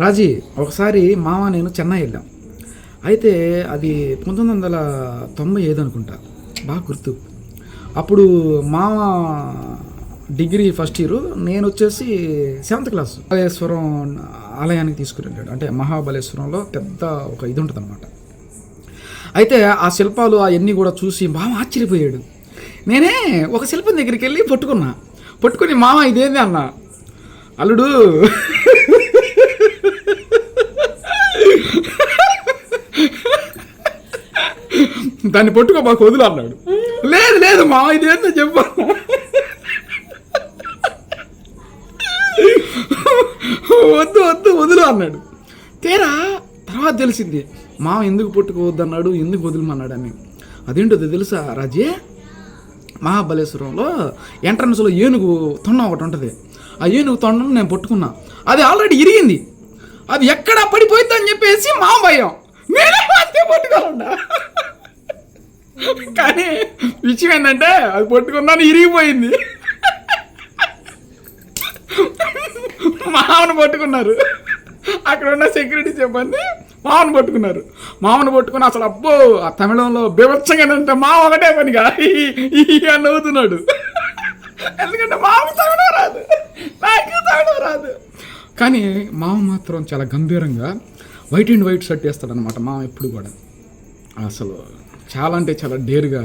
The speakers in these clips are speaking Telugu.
రాజీ ఒకసారి మామ నేను చెన్నై వెళ్ళాం. అయితే అది పంతొమ్మిది వందల తొంభై ఐదు అనుకుంటా. బాగా గుర్తు. అప్పుడు మామ డిగ్రీ ఫస్ట్ ఇయర్ నేను వచ్చేసి సెవెంత్ క్లాస్. బలేశ్వరం ఆలయానికి తీసుకుని వెళ్ళాడు అంటే మహాబలేశ్వరంలో పెద్ద ఒక ఇది ఉంటుంది అనమాట అయితే ఆ శిల్పాలు అవన్నీ కూడా చూసి మామ ఆశ్చర్యపోయాడు. నేనే ఒక శిల్పం దగ్గరికి వెళ్ళి పట్టుకున్నా. పట్టుకుని మామ ఇదేంది అన్న. అల్లుడు దాన్ని పట్టుకో మాకు వదులు అన్నాడు. లేదు లేదు మా ఇది ఏందో చెప్పు. వద్దు వద్దు వదులు అన్నాడు. తీరా తర్వాత తెలిసింది మామ ఎందుకు పట్టుకోవద్దు అన్నాడు ఎందుకు వదులుమన్నాడు అని అదేంటో తెలుసా రాజే? మహాబలేశ్వరంలో ఎంట్రన్స్లో ఏనుగు తొండం ఒకటి ఉంటుంది. ఆ ఏనుగు తొండం నేను పట్టుకున్నా. అది ఆల్రెడీ ఇరిగింది. అది ఎక్కడ పడిపోయిందని చెప్పేసి మా భయం. నేనే అంతే కానీ విషయం ఏంటంటే అది పట్టుకున్నాను ఇరిగిపోయింది. మామను పట్టుకున్నారు. అక్కడ ఉన్న సెక్యూరిటీ చెప్పండి మామను పట్టుకున్నారు. మామను పట్టుకుని అసలు అబ్బో ఆ తమిళంలో బీభత్సంగా అంటే మామ ఒకటే పనిగా ఈ అని నవ్వుతున్నాడు. ఎందుకంటే మామ తమిళం రాదు. నాకు తమిళం రాదు. కానీ మామ మాత్రం చాలా గంభీరంగా వైట్ అండ్ వైట్ షర్ట్ వేస్తాడనమాట మామ ఎప్పుడు కూడా. అసలు చాలా అంటే చాలా డేర్గా.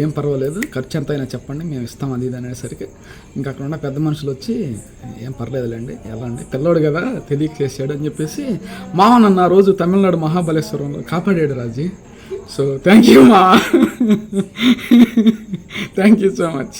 ఏం పర్వాలేదు ఖర్చు ఎంత అయినా చెప్పండి మేము ఇస్తాం అది ఇది అనేసరికి. ఇంకా అక్కడ ఉన్న పెద్ద మనుషులు వచ్చి ఏం పర్లేదులేండి వెళ్ళండి. పిల్లోడు కదా తెలియక చేసాడు అని చెప్పేసి మామ నన్ను ఆ రోజు తమిళనాడు మహాబలేశ్వరంలో కాపాడాడు రాజీ. సో థ్యాంక్ యూ మా. Thank you so much